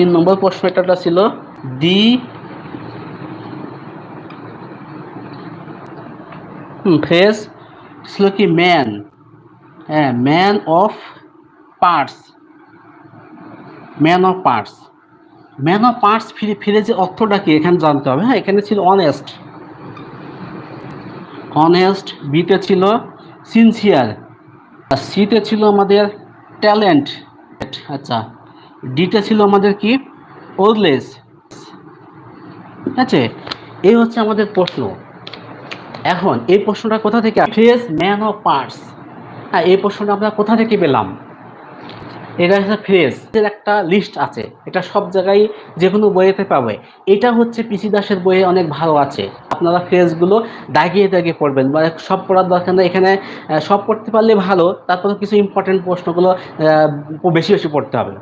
তিন নম্বর প্রশ্নটা ছিল দি ফ্রেজ ছিল কি ম্যান হ্যাঁ man of parts man of parts man of parts ফিরে ফিরে যে অর্থটা কি, এখানে জানতে হবে। হ্যাঁ এখানে ছিল অনেস্ট অনেস্ট বিতে ছিল সিনসিয়ার আর সিতে ছিল আমাদের ট্যালেন্ট আচ্ছা। ডিতে ছিল আমাদের কি? ওরলেস ঠিক আছে? এই হচ্ছে আমাদের প্রশ্ন। এখন, এই প্রশ্নটা কোথা থেকে ফেস ম্যান অফ পার্টস হ্যাঁ এই প্রশ্নটা আমরা কোথা থেকে পেলাম? এটা হচ্ছে ফ্রেজ এর একটা লিস্ট আছে। এটা সব জায়গায় যে কোনো বইয়েতে পাবে। এটা হচ্ছে পিসি দাসের বইয়ে অনেক ভালো আছে। আপনারা ফ্রেজগুলো দাগিয়ে দাগিয়ে পড়বেন। মানে সব পড়ার দরকার না এখানে সব পড়তে পারলে ভালো। তারপরে কিছু ইম্পর্টেন্ট প্রশ্নগুলো বেশি বেশি পড়তে হবে।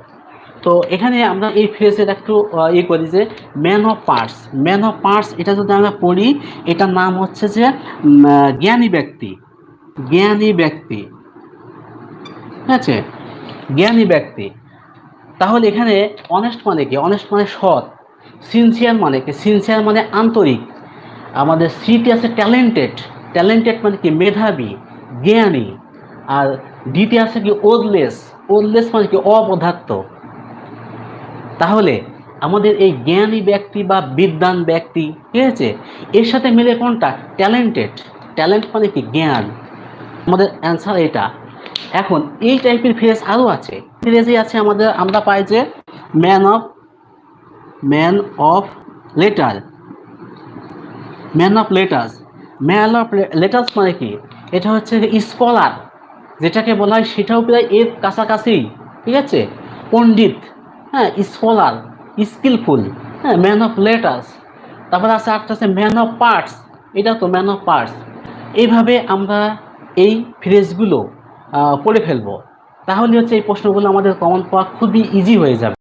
তো এখানে আমরা এই ফ্রেজের একটু ইয়ে করি যে man of parts man of parts এটা যদি আমরা পড়ি, এটার নাম হচ্ছে যে জ্ঞানী ব্যক্তি। জ্ঞানী ব্যক্তি। ঠিক আছে? জ্ঞানী ব্যক্তি। তাহলে এখানে অনেস্ট মানে কি? অনেস্ট মানে সৎ। সিনসিয়ার মানে কি? সিনসিয়ার মানে আন্তরিক। আমাদের সিটি আছে ট্যালেন্টেড ট্যালেন্টেড মানে কি? মেধাবী, জ্ঞানী। আর ডিতে আছে কি? ওদলেস ওদলেস মানে কি? অপদার্থ তাহলে আমাদের এই জ্ঞানী ব্যক্তি বা বিদ্বান ব্যক্তি, ঠিক আছে? এর সাথে মিলে কোনটা? ট্যালেন্টেড। ট্যালেন্ট মানে কি? জ্ঞান। আমাদের অ্যান্সার এটা। এখন এই টাইপের ফ্রেজ আরও আছে। ফ্রেজই আছে আমাদের, আমরা পাই যে man of man of letter. Man of letters. Man of letters মানে কি? এটা হচ্ছে স্কলার, যেটাকে বলা হয় সেটাও প্রায় এর কাছাকাছি, ঠিক আছে? পণ্ডিত। হ্যাঁ স্কলার স্কিলফুল হ্যাঁ ম্যান অফ লেটার্স তারপরে আছে আরেকটা আছে ম্যান অফ পার্টস, এটা তো ম্যান অফ পার্টস। এইভাবে আমরা এই ফ্রেজগুলো পড়ে ফেলব। তাহলে হচ্ছে এই প্রশ্নগুলো আমাদের কমন পাওয়া খুবই ইজি হয়ে যাবে।